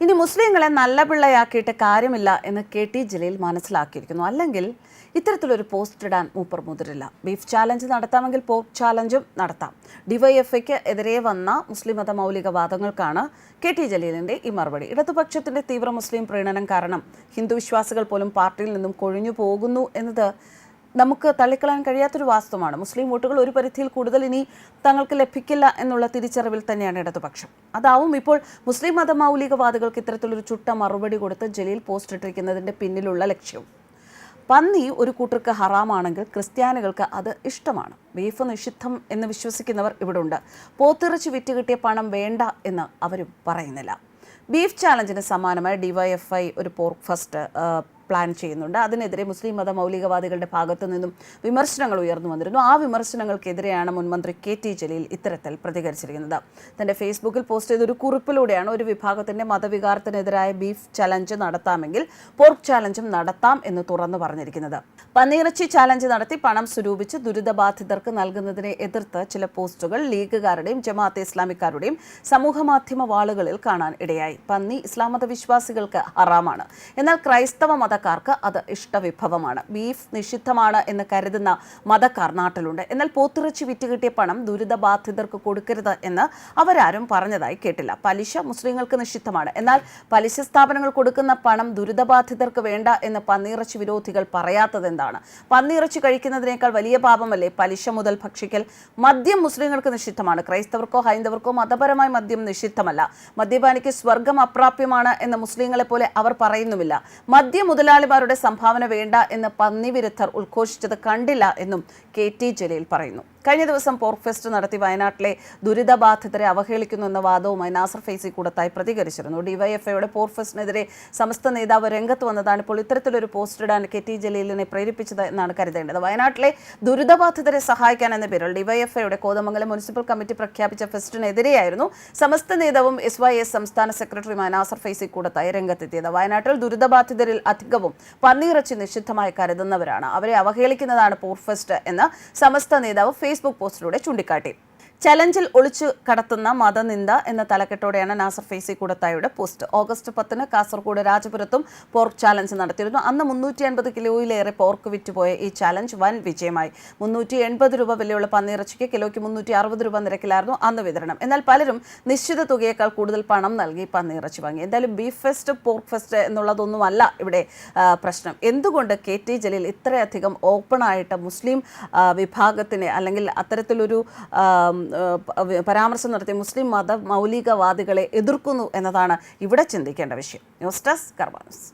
ഇനി മുസ്ലിങ്ങളെ നല്ല പിള്ളയാക്കിയിട്ട് കാര്യമില്ല എന്ന് കെ ടി ജലീൽ മനസ്സിലാക്കിയിരിക്കുന്നു. അല്ലെങ്കിൽ ഇത്തരത്തിലൊരു പോസ്റ്റ് ഇടാൻ മൂപ്പർ മുതിരില്ല. ബീഫ് ചാലഞ്ച് നടത്താമെങ്കിൽ പോർക്ക് ചാലഞ്ചും നടത്താം. ഡിവൈഎഫ്ഐക്ക് എതിരെ വന്ന മുസ്ലിം മത മൗലികവാദങ്ങൾക്കാണ് കെ ടി ജലീലിന്റെ ഈ മറുപടി. ഇടതുപക്ഷത്തിന്റെ തീവ്ര മുസ്ലിം പ്രീണനം കാരണം ഹിന്ദു വിശ്വാസികൾ പോലും പാർട്ടിയിൽ നിന്നും കൊഴിഞ്ഞു പോകുന്നു എന്നത് നമുക്ക് തള്ളിക്കളയാൻ കഴിയാത്തൊരു വാസ്തവമാണ്. മുസ്ലിം വോട്ടുകൾ ഒരു പരിധിയിൽ കൂടുതൽ ഇനി തങ്ങൾക്ക് ലഭിക്കില്ല എന്നുള്ള തിരിച്ചറിവിൽ തന്നെയാണ് ഇടതുപക്ഷം. അതാവും ഇപ്പോൾ മുസ്ലിം മത മൗലികവാദികൾക്ക് ഇത്തരത്തിലൊരു ചുട്ട മറുപടി കൊടുത്ത് ജലീൽ പോസ്റ്റ് ഇട്ടിരിക്കുന്നതിന്റെ പിന്നിലുള്ള ലക്ഷ്യവും പന്നി ഒരു കൂട്ടർക്ക് ഹറാമാണെങ്കിൽ ക്രിസ്ത്യാനികൾക്ക് അത് ഇഷ്ടമാണ്. ബീഫ് നിഷിദ്ധം എന്ന് വിശ്വസിക്കുന്നവർ ഇവിടെ ഉണ്ട് പോത്തിറച്ചി വിറ്റ് കിട്ടിയ പണം വേണ്ട എന്ന് അവരും പറയുന്നില്ല. ബീഫ് ചാലഞ്ചിന് സമാനമായി ഡിവൈഎഫ്ഐ ഒരു പോർക്ക് ഫസ്റ്റ് പ്ലാൻ ചെയ്യുന്നുണ്ട്. അതിനെതിരെ മുസ്ലിം മത മൗലികവാദികളുടെ ഭാഗത്തു നിന്നും വിമർശനങ്ങൾ ഉയർന്നു വന്നിരുന്നു. ആ വിമർശനങ്ങൾക്കെതിരെയാണ് മുൻമന്ത്രി കെ ടി ജലീൽ ഇത്തരത്തിൽ പ്രതികരിച്ചിരിക്കുന്നത്. തന്റെ ഫേസ്ബുക്കിൽ പോസ്റ്റ് ചെയ്ത ഒരു കുറിപ്പിലൂടെയാണ് ഒരു വിഭാഗത്തിന്റെ മതവികാരത്തിനെതിരായ ബീഫ് ചലഞ്ച് നടത്താമെങ്കിൽ പോർക്ക് ചാലഞ്ചും നടത്താം എന്ന് തുറന്നു പറഞ്ഞിരിക്കുന്നത്. പന്നീറച്ചി ചാലഞ്ച് നടത്തി പണം സ്വരൂപിച്ച് ദുരിതബാധിതർക്ക് നൽകുന്നതിനെ എതിർത്ത് ചില പോസ്റ്റുകൾ ലീഗുകാരുടെയും ജമാഅത്തെ ഇസ്ലാമിക്കാരുടെയും സമൂഹമാധ്യമ വാളുകളിൽ കാണാൻ ഇടയായി. പന്നി ഇസ്ലാം മത വിശ്വാസികൾക്ക് ഹറാമാണ്. എന്നാൽ ക്രൈസ്തവ മതക്കാർക്ക് അത് ഇഷ്ടവിഭവമാണ്. ബീഫ് നിഷിദ്ധമാണ് എന്ന് കരുതുന്ന മതക്കാർ നാട്ടിലുണ്ട്. എന്നാൽ പോത്തിറച്ചി വിറ്റ് കിട്ടിയ പണം ദുരിതബാധിതർക്ക് കൊടുക്കരുത് എന്ന് അവരാരും പറഞ്ഞതായി കേട്ടില്ല. പലിശ മുസ്ലിങ്ങൾക്ക് നിഷിദ്ധമാണ്. എന്നാൽ പലിശ സ്ഥാപനങ്ങൾ കൊടുക്കുന്ന പണം ദുരിതബാധിതർക്ക് വേണ്ട എന്ന് പന്നിയിറച്ചി വിരോധികൾ പറയാത്തത് എന്താണ്? പന്നിയിറച്ചി കഴിക്കുന്നതിനേക്കാൾ വലിയ പാപമല്ലേ പലിശ മുതൽ ഭക്ഷിക്കൽ? മദ്യം മുസ്ലിങ്ങൾക്ക് നിഷിദ്ധമാണ്. ക്രൈസ്തവർക്കോ ഹൈന്ദവർക്കോ മതപരമായി മദ്യം നിഷിദ്ധമല്ല. മദ്യപാനിക്ക് സ്വർഗം അപ്രാപ്യമാണ് എന്ന് മുസ്ലിങ്ങളെ പോലെ അവർ പറയുന്നുമില്ല. മദ്യ മുതലാളിമാരുടെ സംഭാവന വേണ്ട എന്ന് പന്നി വിരുദ്ധർ ഉദ്ഘോഷിച്ചത് കണ്ടില്ല എന്നും കെ ടി ജലീൽ പറയുന്നു. കഴിഞ്ഞ ദിവസം പോർക്ക് ഫെസ്റ്റ് നടത്തി വയനാട്ടിലെ ദുരിതബാധിതരെ അവഹേളിക്കുന്നു എന്ന വാദവുമായി നാസർ ഫൈസി കൂടത്തായി പ്രതികരിച്ചിരുന്നു. ഡിവൈഎഫ്ഐയുടെ പോർക്ക് ഫെസ്റ്റിനെതിരെ സമസ്ത നേതാവ് രംഗത്ത് വന്നതാണ് ഇപ്പോൾ ഇത്തരത്തിലൊരു പോസ്റ്റ് ഇടാൻ കെ ടി ജലീലിനെ പ്രേരിപ്പിച്ചത് എന്നാണ് കരുതേണ്ടത്. വയനാട്ടിലെ ദുരിതബാധിതരെ സഹായിക്കാൻ എന്ന പേരിൽ ഡിവൈഎഫ്ഐയുടെ കോതമംഗലം മുനിസിപ്പൽ കമ്മിറ്റി പ്രഖ്യാപിച്ച ഫെസ്റ്റിനെതിരെയായിരുന്നു സമസ്ത നേതാവും എസ് വൈ എസ് സംസ്ഥാന സെക്രട്ടറിയുമായ നാസർ ഫൈസി കൂടത്തായി രംഗത്തെത്തിയത്. വയനാട്ടിൽ ദുരിതബാധിതരിൽ അധികവും പന്നിയിറച്ചി നിഷിദ്ധമായി കരുതുന്നവരാണ്. അവരെ അവഹേളിക്കുന്നതാണ് പോർക്ക് ഫെസ്റ്റ് എന്ന് സമസ്ത നേതാവ് ഫേസ്ബുക്ക് പോസ്റ്റിലൂടെ ചൂണ്ടിക്കാട്ടി. ചലഞ്ചിൽ ഒളിച്ചു കടത്തുന്ന മതനിന്ദ എന്ന തലക്കെട്ടോടെയാണ് നാസർ ഫേസി കൂടത്തായുടെ പോസ്റ്റ്. ഓഗസ്റ്റ് പത്തിന് കാസർഗോഡ് രാജപുരത്തും പോർക്ക് ചാലഞ്ച് നടത്തിയിരുന്നു. അന്ന് മുന്നൂറ്റി അൻപത് കിലോയിലേറെ പോർക്ക് വിറ്റുപോയ ഈ ചാലഞ്ച് വൻ വിജയമായി. മുന്നൂറ്റി എൺപത് രൂപ വിലയുള്ള പന്നിയിറച്ചിക്ക് കിലോയ്ക്ക് മുന്നൂറ്റി അറുപത് രൂപ നിരക്കിലായിരുന്നു അന്ന് വിതരണം. എന്നാൽ പലരും നിശ്ചിത തുകയേക്കാൾ കൂടുതൽ പണം നൽകി പന്നിയിറച്ചി വാങ്ങി. എന്തായാലും ബീഫ് ഫെസ്റ്റ് പോർക്ക് ഫെസ്റ്റ് എന്നുള്ളതൊന്നുമല്ല ഇവിടെ പ്രശ്നം. എന്തുകൊണ്ട് കെ ടി ജലീൽ ഇത്രയധികം ഓപ്പണായിട്ട് മുസ്ലിം വിഭാഗത്തിന് അല്ലെങ്കിൽ അത്തരത്തിലൊരു പരാമർശം നടത്തി മുസ്ലിം മത മൗലികവാദികളെ എതിർക്കുന്നു എന്നതാണ് ഇവിടെ ചിന്തിക്കേണ്ട വിഷയം. News desk കർമാനസ്